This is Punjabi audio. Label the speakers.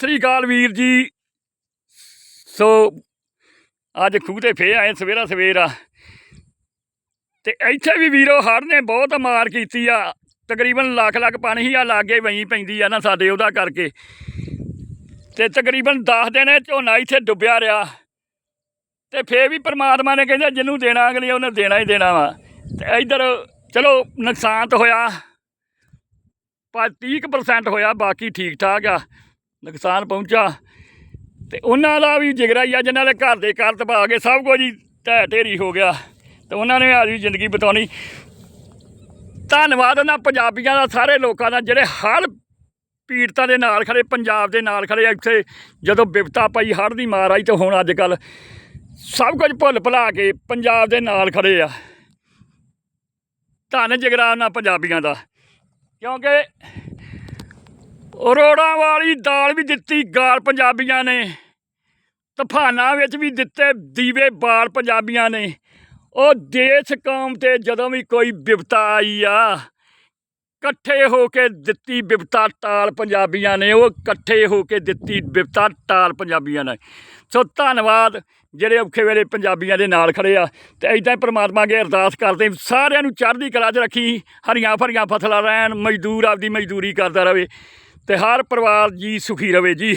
Speaker 1: ਸ੍ਰੀ ਅਕਾਲ ਵੀਰ ਜੀ। ਸੋ, ਅੱਜ ਖੂਹ ਤੇ ਫੇ ਆਏ, ਸਵੇਰਾ ਸਵੇਰਾ ਤੇ ਇੱਥੇ ਵੀ ਵੀਰੋ, ਹੜ੍ਹ ਨੇ ਬਹੁਤ ਮਾਰ ਕੀਤੀ ਆ। ਤਕਰੀਬਨ ਲੱਖ ਲੱਖ ਪਾਣੀ ਹੀ ਆ ਲਾਗੇ ਵਈ ਪੈਂਦੀ ਆ ਨਾ ਸਾਡੇ ਉਹਦਾ ਕਰਕੇ। ਤੇ ਤਕਰੀਬਨ 10 ਦਿਨ ਝੋਨਾ ਇੱਥੇ ਡੁੱਬਿਆ ਰਿਹਾ। ਤੇ ਫੇ ਵੀ ਪ੍ਰਮਾਤਮਾ ਨੇ ਕਹਿੰਦਾ, ਜਿਹਨੂੰ ਦੇਣਾ ਅਗਲੀ ਉਹਨੇ ਦੇਣਾ ਹੀ ਦੇਣਾ ਵਾ। ਤੇ ਇੱਧਰ, ਚਲੋ, ਨੁਕਸਾਨ ਤਾਂ ਹੋਇਆ। ਪਰ 30% ਹੋਇਆ, ਬਾਕੀ ਠੀਕ ਠਾਕ ਆ। ਨੁਕਸਾਨ ਪਹੁੰਚਾ। ਤੇ ਉਹਨਾਂ ਦਾ ਵੀ ਜਿਗਰਾ ਹੀ ਆ ਜਿਨ੍ਹਾਂ ਦੇ ਘਰ ਦੇ ਘਰ ਤਬਾਹ ਕੇ ਸਭ ਕੁਝ ਹੀ ਢਹਿ ਢੇਰੀ ਹੋ ਗਿਆ। ਤੇ ਉਹਨਾਂ ਨੇ ਆਦੀ ਜ਼ਿੰਦਗੀ ਬਤਾਉਣੀ। ਧੰਨਵਾਦ ਉਹਨਾਂ ਪੰਜਾਬੀਆਂ ਦਾ, ਸਾਰੇ ਲੋਕਾਂ ਦਾ, ਜਿਹੜੇ ਹਰ ਪੀੜਤਾਂ ਦੇ ਨਾਲ ਖੜੇ, ਪੰਜਾਬ ਦੇ ਨਾਲ ਖੜੇ ਇੱਥੇ। ਜਦੋਂ ਵਿਪਤਾ ਪਈ ਹੜ੍ਹ ਦੀ ਮਾਰ ਆਈ ਤੇ ਹੁਣ ਅੱਜ ਕੱਲ ਸਭ ਕੁਝ ਭੁੱਲ ਭੁਲਾ ਕੇ ਪੰਜਾਬ ਦੇ ਨਾਲ ਖੜੇ ਆ। ਧੰਨ ਜਿਗਰਾ ਉਹਨਾਂ ਪੰਜਾਬੀਆਂ ਦਾ। ਕਿਉਂਕਿ ਰੋੜਾਂ ਵਾਲੀ ਦਾਲ ਵੀ ਦਿੱਤੀ, ਗਾਲ ਪੰਜਾਬੀਆਂ ਨੇ। ਤੂਫਾਨਾਂ ਵਿੱਚ ਵੀ ਦਿੱਤੇ ਦੀਵੇ ਬਾਲ ਪੰਜਾਬੀਆਂ ਨੇ। ਉਹ ਦੇਸ਼ ਕੌਮ ਤੇ ਜਦੋਂ ਵੀ ਕੋਈ ਵਿਪਤਾ ਆਈ ਆ, ਇਕੱਠੇ ਹੋ ਕੇ ਦਿੱਤੀ ਵਿਪਤਾ ਟਾਲ ਪੰਜਾਬੀਆਂ ਨੇ। ਉਹ ਇਕੱਠੇ ਹੋ ਕੇ ਦਿੱਤੀ ਵਿਪਤਾ ਟਾਲ ਪੰਜਾਬੀਆਂ ਨੇ। ਸੋ ਧੰਨਵਾਦ, ਜਿਹੜੇ ਔਖੇ ਵੇਲੇ ਪੰਜਾਬੀਆਂ ਦੇ ਨਾਲ ਖੜੇ ਆ। ਤੇ ਐਦਾਂ ਹੀ ਪ੍ਰਮਾਤਮਾ ਅੱਗੇ ਅਰਦਾਸ ਕਰਦੇ ਸਾਰਿਆਂ ਨੂੰ ਚੜ੍ਹਦੀ ਕਲਾ 'ਚ ਰੱਖੀ, ਹਰੀਆਂ ਭਰੀਆਂ ਫਸਲਾਂ ਰਹਿਣ, ਮਜ਼ਦੂਰ ਆਪਦੀ ਮਜ਼ਦੂਰੀ ਕਰਦਾ ਰਹੇ। ਤੇ ਹਰ ਪਰਿਵਾਰ ਜੀ ਸੁਖੀ ਰਵੇ ਜੀ।